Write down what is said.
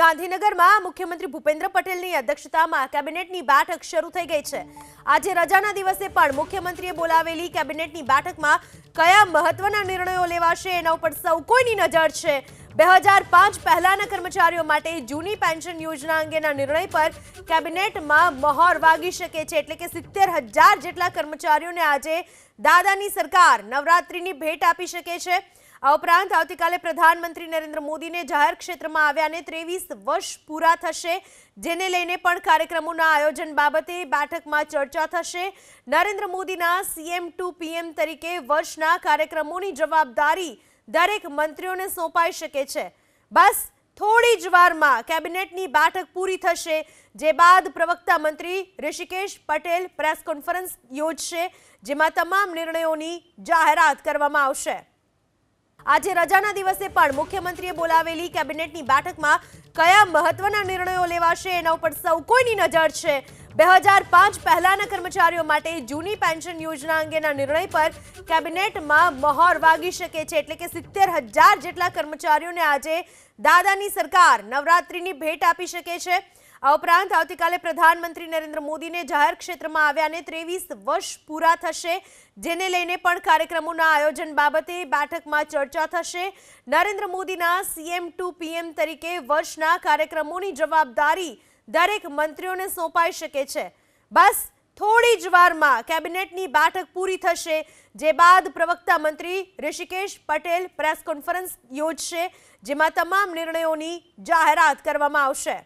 ગાંધીનગરમાં મુખ્યમંત્રી ભૂપેન્દ્ર પટેલની અધ્યક્ષતામાં કેબિનેટની બેઠક શરૂ થઈ ગઈ છે. આજે રજાના દિવસે પણ મુખ્યમંત્રીએ બોલાવેલી કેબિનેટની બેઠકમાં કયા મહત્વના નિર્ણયો લેવાશે એના ઉપર સૌ કોઈની નજર છે. બે હજાર પાંચ પહેલાના કર્મચારીઓ માટે જૂની પેન્શન યોજના અંગેના નિર્ણય પર કેબિનેટમાં મહોર વાગી શકે છે. એટલે કે સિત્તેર હજાર જેટલા કર્મચારીઓને આજે દાદાની સરકાર નવરાત્રિની ભેટ આપી શકે છે. આ ઉપરાંત આવતીકાલે પ્રધાનમંત્રી નરેન્દ્ર મોદીને જાહેર ક્ષેત્રમાં આવ્યાને ત્રેવીસ વર્ષ પૂરા થશે, જેને લઈને પણ કાર્યક્રમોના આયોજન બાબતે બેઠકમાં ચર્ચા થશે. નરેન્દ્ર મોદીના સીએમ ટુ પીએમ તરીકે વર્ષના કાર્યક્રમોની જવાબદારી દરેક મંત્રીઓને સોંપાઈ શકે છે. બસ થોડી જ વારમાં કેબિનેટની બેઠક પૂરી થશે, જે બાદ પ્રવક્તા મંત્રી ઋષિકેશ પટેલ પ્રેસ કોન્ફરન્સ યોજશે, જેમાં તમામ નિર્ણયોની જાહેરાત કરવામાં આવશે. આજે રજાના દિવસે પણ મુખ્યમંત્રીએ બોલાવેલી કેબિનેટની બેઠકમાં કયા મહત્વના નિર્ણયો લેવાશે એના ઉપર સૌ કોઈની નજર છે. બે હજાર પાંચ પહેલાના કર્મચારીઓ માટે જૂની પેન્શન યોજના અંગેના નિર્ણય પર કેબિનેટમાં મહોર વાગી શકે છે. એટલે કે સિત્તેર હજાર જેટલા કર્મચારીઓને આજે દાદાની સરકાર નવરાત્રીની ભેટ આપી શકે છે. આ ઉપરાંત આવતીકાલે પ્રધાનમંત્રી નરેન્દ્ર મોદીને જાહેર ક્ષેત્રમાં આવ્યાને ત્રેવીસ વર્ષ પૂરા થશે, જેને લઈને પણ કાર્યક્રમોના આયોજન બાબતે બેઠકમાં ચર્ચા થશે. નરેન્દ્ર મોદીના સીએમ ટુ પીએમ તરીકે વર્ષના કાર્યક્રમોની જવાબદારી દરેક મંત્રીઓને સોંપાઈ શકે છે. બસ થોડી જ વારમાં કેબિનેટની બેઠક પૂરી થશે, જે બાદ પ્રવક્તા મંત્રી ઋષિકેશ પટેલ પ્રેસ કોન્ફરન્સ યોજશે, જેમાં તમામ નિર્ણયોની જાહેરાત કરવામાં આવશે.